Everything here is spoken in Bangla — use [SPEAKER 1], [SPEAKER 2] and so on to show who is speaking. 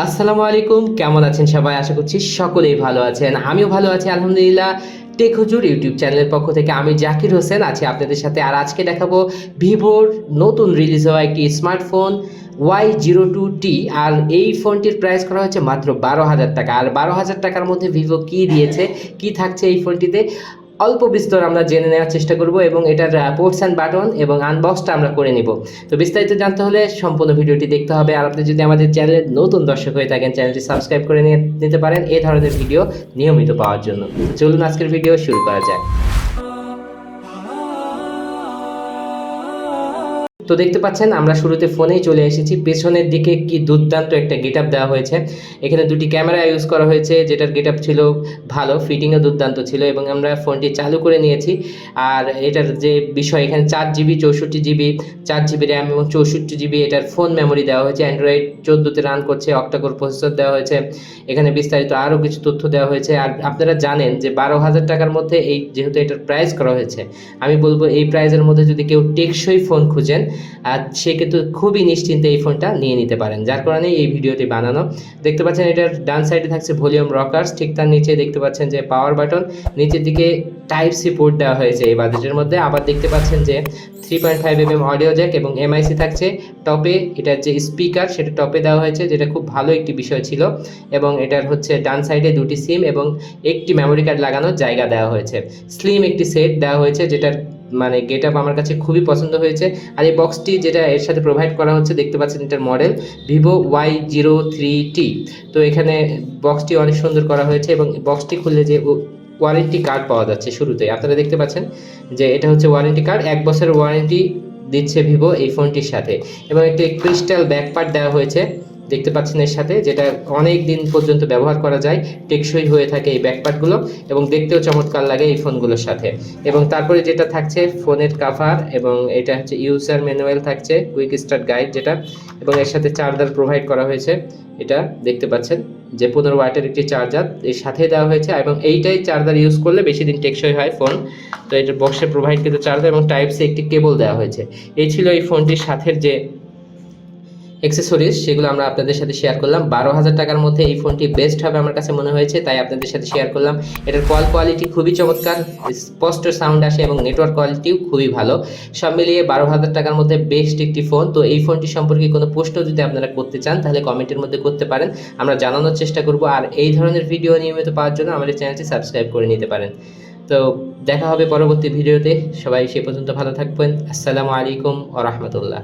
[SPEAKER 1] আসসালামু আলাইকুম, কেমন আছেন সবাই? আশা করছি সকলেই ভালো আছেন। আমিও ভালো আছি, আলহামদুলিল্লাহ। টেক হুজুর ইউটিউব চ্যানেলের পক্ষ থেকে আমি জাকির হোসেন, আছি আপনাদের সাথে। আর আজকে দেখাবো ভিভোর নতুন রিলিজ হওয়া একটি smartphone Y zero two T আর এই ফোনটির প্রাইস করা হয়েছে মাত্র বারো হাজার টাকা। আর বারো হাজার টাকার মধ্যে ভিভো কি দিয়েছে, কি থাকছে এই ফোনটিতে? অল্প বিস্তর আমরা জেনে নেওয়ার চেষ্টা করব এবং এটার পোর্টস অ্যান্ড বাটন এবং আনবক্সটা আমরা করে নিব। তো বিস্তারিত জানতে হলে সম্পূর্ণ ভিডিওটি দেখতে হবে। আর আপনি যদি আমাদের চ্যানেলে নতুন দর্শক হয়ে থাকেন, চ্যানেলটি সাবস্ক্রাইব করে নিতে পারেন এই ধরনের ভিডিও নিয়মিত পাওয়ার জন্য। চলুন আজকের ভিডিও শুরু করা যাক। তো দেখতে পাচ্ছেন, আমরা শুরুতে ফোনেই চলে এসেছি। পেছনের দিকে কি দুর্দান্ত একটা গেট দেওয়া হয়েছে। এখানে দুটি ক্যামেরা ইউজ করা হয়েছে, যেটার গেট ছিল ভালো, ফিটিংও দুর্দান্ত ছিল এবং আমরা ফোনটি চালু করে নিয়েছি। আর এটার যে বিষয়, এখানে চার জিবি, চৌষট্টি জিবি, চার জিবি র্যাম এবং চৌষট্টি জিবি এটার ফোন মেমোরি দেওয়া হয়েছে। অ্যান্ড্রয়েড চোদ্দোতে রান করছে, অক্টাকোর প্রসেসর দেওয়া হয়েছে। এখানে বিস্তারিত আরও কিছু তথ্য দেওয়া হয়েছে। আর আপনারা জানেন যে বারো হাজার টাকার মধ্যে এই যেহেতু এটার প্রাইস করা হয়েছে, আমি বলব এই প্রাইজের মধ্যে যদি কেউ টেকসই ফোন খুঁজেন আর সে কিন্তু খুবই নিশ্চিন্তে এই ফোনটা নিয়ে নিতে পারেন। যার কারণে এই ভিডিওটি বানানো। দেখতে পাচ্ছেন এটার ডান সাইডে থাকছে ভলিউম রকার্স। ঠিক তার নিচে দেখতে পাচ্ছেন যে পাওয়ার বাটন। নিচের দিকে টাইপ সি পোর্ট দেওয়া হয়েছে এই বাজেটের মধ্যে। আবার দেখতে পাচ্ছেন যে three point five M audio jack এবং এমআইসি থাকছে। টপে এটার যে স্পিকার সেটা টপে দেওয়া হয়েছে, যেটা খুব ভালো একটি বিষয় ছিল। এবং এটার হচ্ছে ডান সাইডে দুটি সিম এবং একটি মেমোরি কার্ড লাগানোর জায়গা দেওয়া হয়েছে। স্লিম একটি সেট দেওয়া হয়েছে, যেটার মানে গেট আপ আমার কাছে খুবই পছন্দ হয়েছে। আর এই বক্সটি যেটা এর সাথে প্রোভাইড করা হচ্ছে, দেখতে পাচ্ছেন এটার model Vivo Y zero three T তো এখানে বক্সটি অনেক সুন্দর করা হয়েছে এবং বক্সটি খুললে যে ওয়ারেন্টি কার্ড পাওয়া যাচ্ছে শুরুতে আপনারা দেখতে পাচ্ছেন যে এটা হচ্ছে ওয়ারেন্টি কার্ড এক বছরের ওয়ারেন্টি দিচ্ছে ভিভো এই ফোনটির সাথে। এবং একটি ক্রিস্টাল ব্যাকপার্ট দেওয়া হয়েছে। দেখতে পাচ্ছেন এর সাথে, যেটা অনেক দিন পর্যন্ত ব্যবহার করা যায়, টেকসই হয়ে থাকে এই ব্যাকপার্টগুলো এবং দেখতেও চমৎকার লাগে এই ফোনগুলোর সাথে। এবং তারপরে যেটা থাকছে, ফোনের কাভার এবং এটা হচ্ছে ইউজার ম্যানুয়াল থাকছে কুইক স্টার্ট গাইড যেটা, এবং এর সাথে চার্জার প্রোভাইড করা হয়েছে, এটা দেখতে পাচ্ছেন, যে পনেরো ওয়াটের একটি চার্জার এর সাথে দেওয়া হয়েছে এবং এইটাই চার্জার ইউজ করলে বেশি দিন টেকসই হয় ফোন তো এটার বক্সে প্রোভাইড কিন্তু চার্জার এবং টাইপ সি একটি কেবল দেওয়া হয়েছে। এই ছিল এই ফোনটির সাথের যে অ্যাক্সেসরিজ সেগুলো আমরা আপনাদের সাথে শেয়ার করলাম। বারো হাজার টাকার মধ্যে এই ফোনটি বেস্ট হবে আমার কাছে মনে হয়েছে, তাই আপনাদের সাথে শেয়ার করলাম। এটার কল কোয়ালিটি খুবই চমৎকার, স্পষ্ট সাউন্ড আসে এবং নেটওয়ার্ক কোয়ালিটিও খুবই ভালো। সব মিলিয়ে বারো হাজার টাকার মধ্যে বেস্ট একটি ফোন তো এই ফোনটি সম্পর্কে কোনো প্রশ্ন যদি আপনারা করতে চান, তাহলে কমেন্টের মধ্যে করতে পারেন। আমরা জানানোর চেষ্টা করব, আর এই ধরনের ভিডিও নিয়মিত পাওয়ার জন্য আমাদের চ্যানেলটি সাবস্ক্রাইব করে নিতে পারেন। তো দেখা হবে পরবর্তী ভিডিওতে সবাই সে পর্যন্ত ভালো থাকবেন। আসসালামু আলাইকুম ও রহমতুল্লাহ।